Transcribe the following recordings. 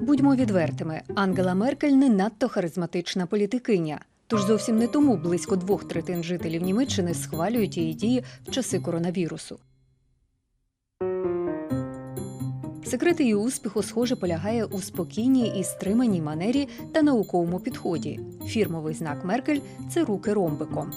Будьмо відвертими, Ангела Меркель не надто харизматична політикиня. Тож зовсім не тому близько двох третин жителів Німеччини схвалюють її дії в часи коронавірусу. Секрет її успіху, схоже, полягає у спокійній і стриманій манері та науковому підході. Фірмовий знак Меркель це руки ромбиком.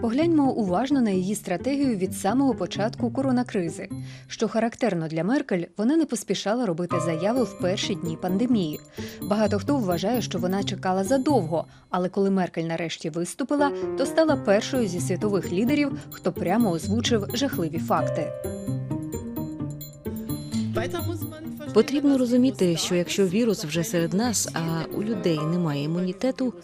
Погляньмо уважно на її стратегію від самого початку коронакризи. Що характерно для Меркель, вона не поспішала робити заяви в перші дні пандемії. Багато хто вважає, що вона чекала задовго, але коли Меркель нарешті виступила, то стала першою зі світових лідерів, хто прямо озвучив жахливі факти. Потрібно розуміти, що якщо вірус вже серед нас, а у людей немає імунітету,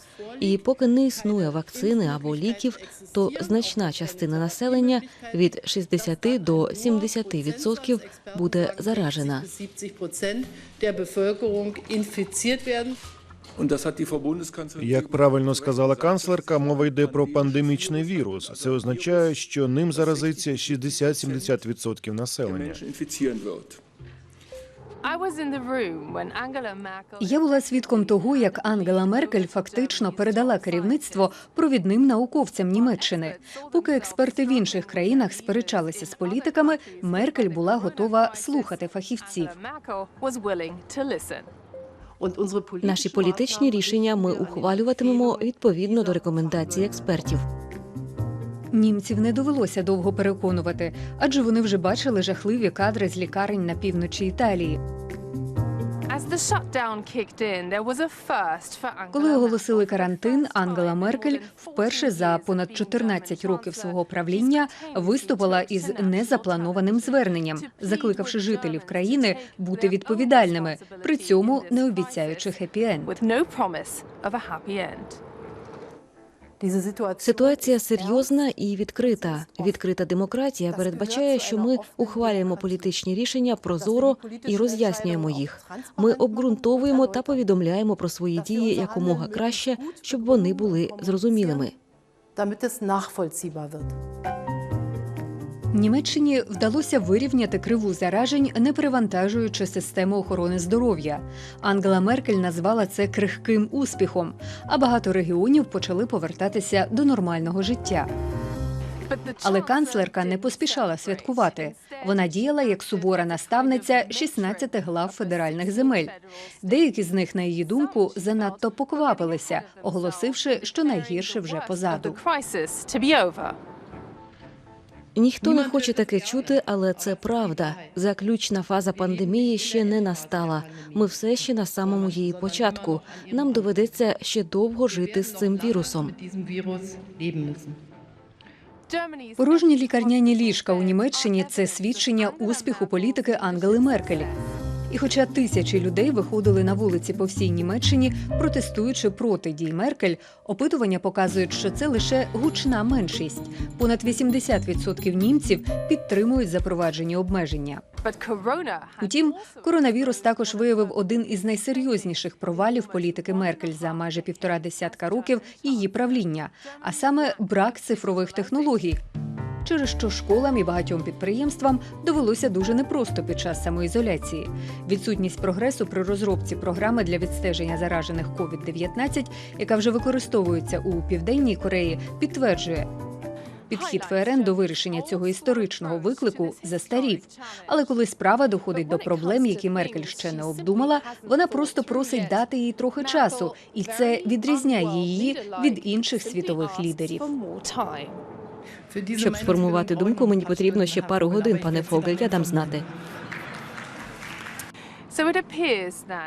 і поки не існує вакцини або ліків, то значна частина населення від 60 до 70% буде заражена. 70% der Bevölkerung infiziert werden. Und das hat die Frau Bundeskanzlerin Як правильно сказала канцлерка, мова йде про пандемічний вірус. Це означає, що ним заразиться 60-70% населення. Я була свідком того, як Ангела Меркель фактично передала керівництво провідним науковцям Німеччини. Поки експерти в інших країнах сперечалися з політиками, Меркель була готова слухати фахівців. Angela Merkel was willing to listen. Наші політичні рішення ми ухвалюватимемо відповідно до рекомендацій експертів. Німців не довелося довго переконувати, адже вони вже бачили жахливі кадри з лікарень на півночі Італії. Коли оголосили карантин, Ангела Меркель вперше за понад 14 років свого правління виступила із незапланованим зверненням, закликавши жителів країни бути відповідальними, при цьому не обіцяючи хеппі-енд. Ситуація серйозна і відкрита. Відкрита демократія передбачає, що ми ухвалюємо політичні рішення прозоро і роз'яснюємо їх. Ми обґрунтовуємо та повідомляємо про свої дії якомога краще, щоб вони були зрозумілими. Німеччині вдалося вирівняти криву заражень, не перевантажуючи систему охорони здоров'я. Ангела Меркель назвала це крихким успіхом, а багато регіонів почали повертатися до нормального життя. Але канцлерка не поспішала святкувати. Вона діяла як сувора наставниця 16 глав федеральних земель. Деякі з них, на її думку, занадто поквапилися, оголосивши, що найгірше вже позаду. Ніхто не хоче таке чути, але це правда. Заключна фаза пандемії ще не настала. Ми все ще на самому її початку. Нам доведеться ще довго жити з цим вірусом. Порожні лікарняні ліжка у Німеччині це свідчення успіху політики Ангели Меркель. І хоча тисячі людей виходили на вулиці по всій Німеччині, протестуючи проти дій Меркель, опитування показують, що це лише гучна меншість. Понад 80% німців підтримують запроваджені обмеження. Утім, коронавірус також виявив один із найсерйозніших провалів політики Меркель за майже півтора десятка років її правління, а саме брак цифрових технологій. Через що школам і багатьом підприємствам довелося дуже непросто під час самоізоляції. Відсутність прогресу при розробці програми для відстеження заражених COVID-19, яка вже використовується у південній Кореї, підтверджує. Підхід ФРН до вирішення цього історичного виклику застарів. Але коли справа доходить до проблем, які Меркель ще не обдумала, вона просто просить дати їй трохи часу, і це відрізняє її від інших світових лідерів. Щоб сформувати думку, мені потрібно ще пару годин, пане Фогель. Я дам знати.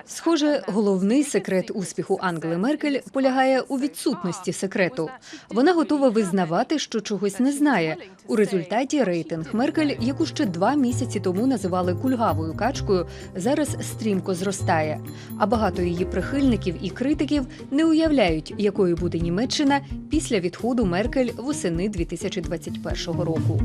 Схоже, головний секрет успіху Ангели Меркель полягає у відсутності секрету. Вона готова визнавати, що чогось не знає. У результаті рейтинг Меркель, яку ще два місяці тому називали кульгавою качкою, зараз стрімко зростає. А багато її прихильників і критиків не уявляють, якою буде Німеччина після відходу Меркель восени 2021 року.